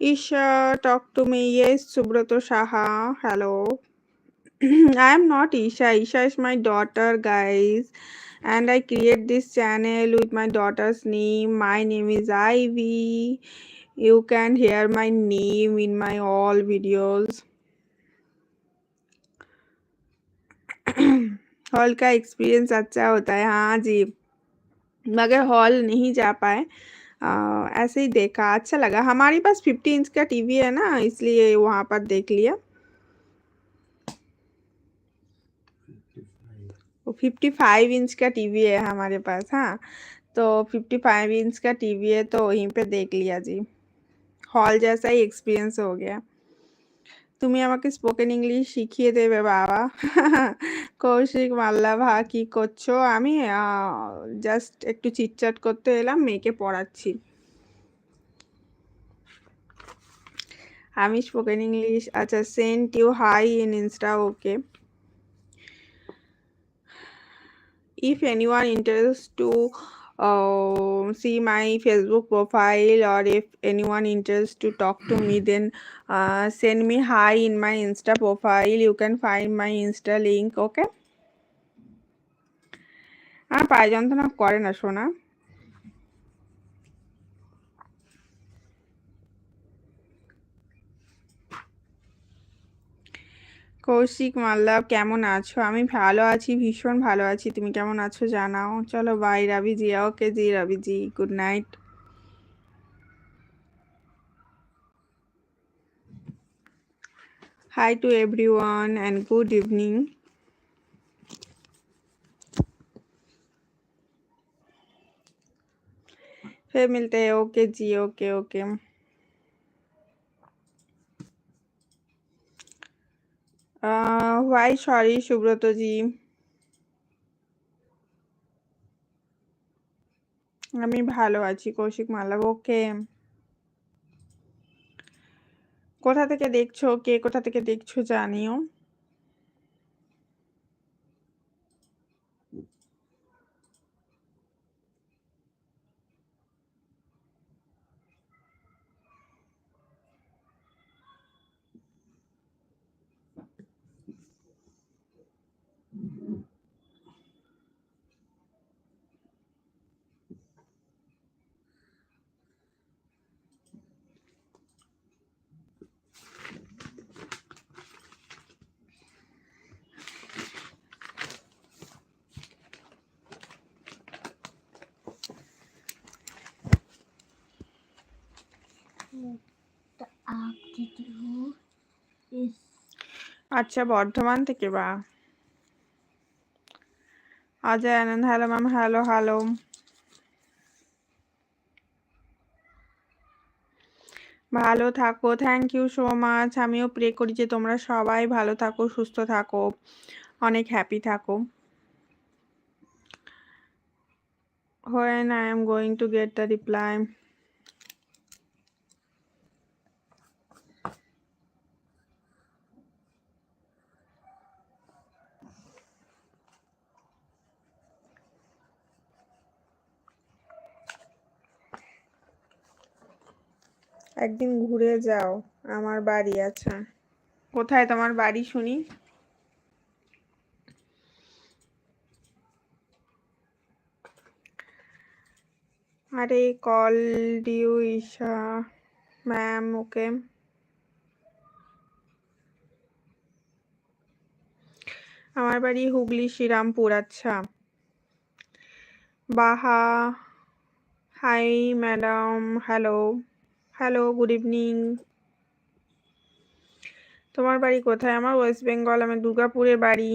Isha, talk to me. Yes, Subrato Shaha. Hello. I am not Isha. Isha is my daughter, guys. And I create this channel with my daughter's name. My name is Ivy. You can hear my name in my all videos. Hall का experience अच्छा होता है हाँ जी मगर hall नहीं जा पाए ऐसे ही देखा अच्छा लगा। हमारे पास फिफ्टी इंच का टीवी है ना, इसलिए वहाँ पर देख लिया। फिफ्टी फाइव इंच का टीवी है हमारे पास हाँ। तो फिफ्टी फाइव इंच का टीवी है तो वहीं पे देख लिया जी। हॉल जैसा ही एक्सपीरियंस हो गया। তুমি আমাকে স্পোকেন ইংলিশ শিখিয়ে দেবে, বাবা। কৌশিক মাল্লা, ভা, কি করছ? আমি জাস্ট একটু চিটচাট করতে এলাম, মেয়েকে পড়াচ্ছি। আমি স্পোকেন ইংলিশ আচ্ছা sent you hi in Insta okay if any one interest to uh, see my Facebook profile or if anyone interested to talk to me then uh, send me hi in my Insta profile you can find my Insta link okay আর পায়ে যন্ত্রণা করে না শোনা কৌশিক মাল্লা কেমন আছো আমি ভালো আছি ভীষণ ভালো আছি তুমি কেমন আছো জানাও চলো by Rabi G okay G Rabi ji good night hi to everyone and good evening फिर मिलते हैं okay ji okay okay why sorry Subrata ji. আমি ভালো আছি, কৌশিক মালাব ওকে। কোথা থেকে দেখছ? কে কোথা থেকে দেখছ জানিও। আচ্ছা বর্ধমান থেকে বা Ajay Anand. Hello ma'am hello hello ভালো থাকো। থ্যাংক ইউ সো মাচ আমিও প্রে করি যে তোমরা সবাই ভালো থাকো, সুস্থ থাকো। অনেক হ্যাপি থাকো। When I am going to get the reply. একদিন ঘুরে যাও, আমার বাড়ি আচ্ছা কোথায় তোমার বাড়ি শুনি? আরে কল ডিউ ঈশা ম্যাম ওকে আমার বাড়ি হুগলি, শ্রীরামপুর আচ্ছা। বাহা hi madam hello hello good evening তোমার বাড়ি কোথায়? আমার ওয়েস্ট বেঙ্গল আমার দুর্গাপুরের বাড়ি।